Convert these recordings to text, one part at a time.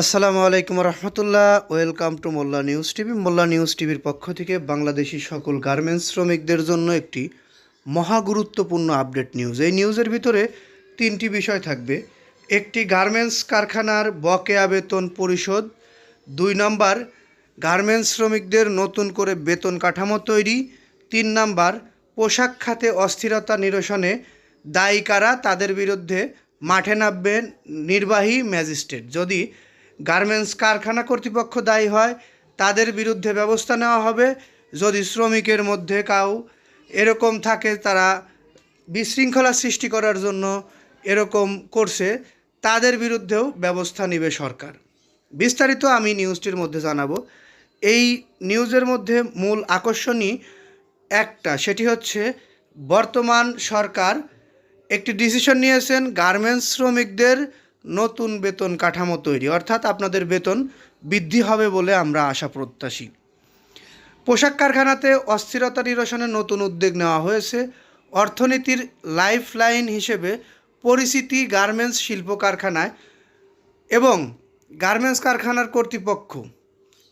আসসালামু আলাইকুম রহমতুল্লাহ, welcome to Molla news TV. Molla news টিভির পক্ষ থেকে বাংলাদেশি সকল গার্মেন্টস শ্রমিকদের জন্য একটি মহা গুরুত্বপূর্ণ আপডেট নিউজ। এই নিউজের ভিতরে তিনটি বিষয় থাকবে। একটি গার্মেন্টস কারখানার বকেয়া বেতন পরিশোধ। দুই নম্বর, গার্মেন্টস শ্রমিকদের নতুন করে বেতন কাঠামো তৈরি। তিন নম্বর, পোশাক খাতে অস্থিরতা নিরসনে দায়ী কারা তাদের বিরুদ্ধে মাঠে নামবেন নির্বাহী ম্যাজিস্ট্রেট। যদি গার্মেন্টস কারখানা কর্তৃপক্ষ দায়ী হয়, তাদের বিরুদ্ধে ব্যবস্থা নেওয়া হবে। যদি শ্রমিকের মধ্যে কাউ এরকম থাকে, তারা বিশৃঙ্খলা সৃষ্টি করার জন্য এরকম করছে, তাদের বিরুদ্ধেও ব্যবস্থা নেবে সরকার। বিস্তারিত আমি নিউজটির মধ্যে জানাব। এই নিউজের মধ্যে মূল আকর্ষণী একটা, সেটি হচ্ছে বর্তমান সরকার একটি ডিসিশন নিয়েছেন গার্মেন্টস শ্রমিকদের নতুন বেতন কাঠামো তৈরি, অর্থাৎ আপনাদের বেতন বৃদ্ধি হবে বলে আমরা আশা প্রত্যাশী। পোশাক কারখানাতে অস্থিরতা নিরসনে নতুন উদ্যোগ নেওয়া হয়েছে। অর্থনীতির লাইফ লাইন হিসেবে পরিচিতি গার্মেন্টস শিল্প কারখানায় এবং গার্মেন্টস কারখানার কর্তৃপক্ষ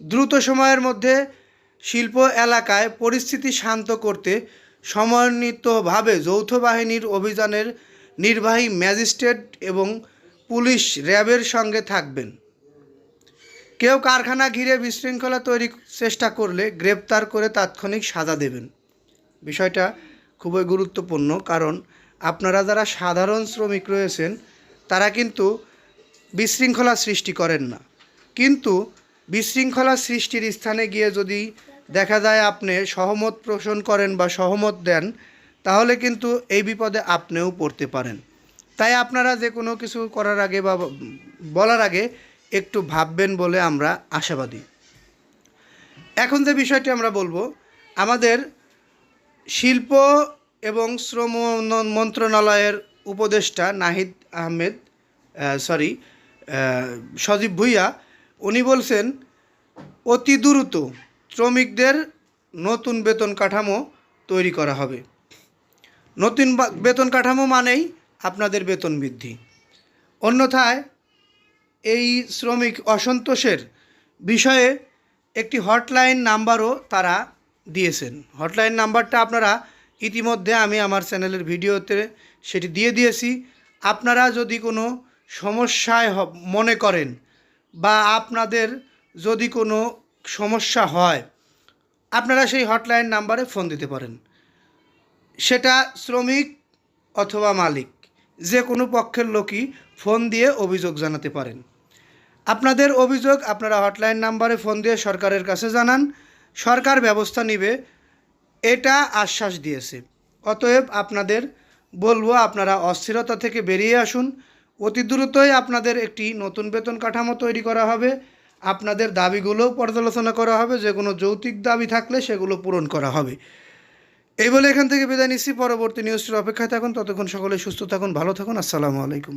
দ্রুত সময়ের মধ্যে শিল্প এলাকায় পরিস্থিতি শান্ত করতে সমন্বিতভাবে যৌথ বাহিনীর অভিযানের নির্বাহী ম্যাজিস্ট্রেট এবং পুলিশ র্যাবের সঙ্গে থাকবেন। কেউ কারখানা ঘিরে বিশৃঙ্খলা তৈরির চেষ্টা করলে গ্রেপ্তার করে তাৎক্ষণিক সাজা দেবেন। বিষয়টা খুবই গুরুত্বপূর্ণ, কারণ আপনারা যারা সাধারণ শ্রমিক রয়েছেন, তারা কিন্তু বিশৃঙ্খলা সৃষ্টি করেন না। কিন্তু বিশৃঙ্খলা সৃষ্টির স্থানে গিয়ে যদি দেখা যায় আপনি সহমত পোষণ করেন বা সহমত দেন, তাহলে কিন্তু এই বিপদে আপনিও পড়তে পারেন। তাই আপনারা যে কোনো কিছু করার আগে বা বলার আগে একটু ভাববেন বলে আমরা আশাবাদী। এখন যে বিষয়টি আমরা বলব, আমাদের শিল্প এবং শ্রম মন্ত্রণালয়ের উপদেষ্টা নাহিদ আহমেদ সরি সজীব ভুইয়া, উনি বলছেন, অতি দ্রুত শ্রমিকদের নতুন বেতন কাঠামো তৈরি করা হবে। নতুন বেতন কাঠামো মানেই আপনাদের বেতন বৃদ্ধি। অন্যথায় এই শ্রমিক অসন্তোষের বিষয়ে একটি হটলাইন নাম্বারও তারা দিয়েছেন। হটলাইন নাম্বারটা আপনারা ইতিমধ্যে আমি আমার চ্যানেলের ভিডিওতে সেটি দিয়ে দিয়েছি। আপনারা যদি কোনো সমস্যায় মনে করেন বা আপনাদের যদি কোনো সমস্যা হয়, আপনারা সেই হটলাইন নাম্বারে ফোন দিতে পারেন। সেটা শ্রমিক অথবা মালিক। যে কোনো পক্ষের লোকই ফোন দিয়ে অভিযোগ জানাতে পারেন। আপনাদের অভিযোগ আপনারা হটলাইন নাম্বারে ফোন দিয়ে সরকারের কাছে জানান। সরকার ব্যবস্থা নেবে, এটা আশ্বাস দিয়েছে। অতএব আপনাদের বলব, আপনারা অস্থিরতা থেকে বেরিয়ে আসুন। অতি দ্রুতই আপনাদের একটি নতুন বেতন কাঠামো তৈরি করা হবে। আপনাদের দাবিগুলোও পর্যালোচনা করা হবে। যে কোনো যৌক্তিক দাবি থাকলে সেগুলো পূরণ করা হবে। এই বলে এখান থেকে বিদায় নিচ্ছি। পরবর্তী নিউজটির অপেক্ষায় থাকুন। ততক্ষণ সকলে সুস্থ থাকুন, ভালো থাকুন। আসসালামু আলাইকুম।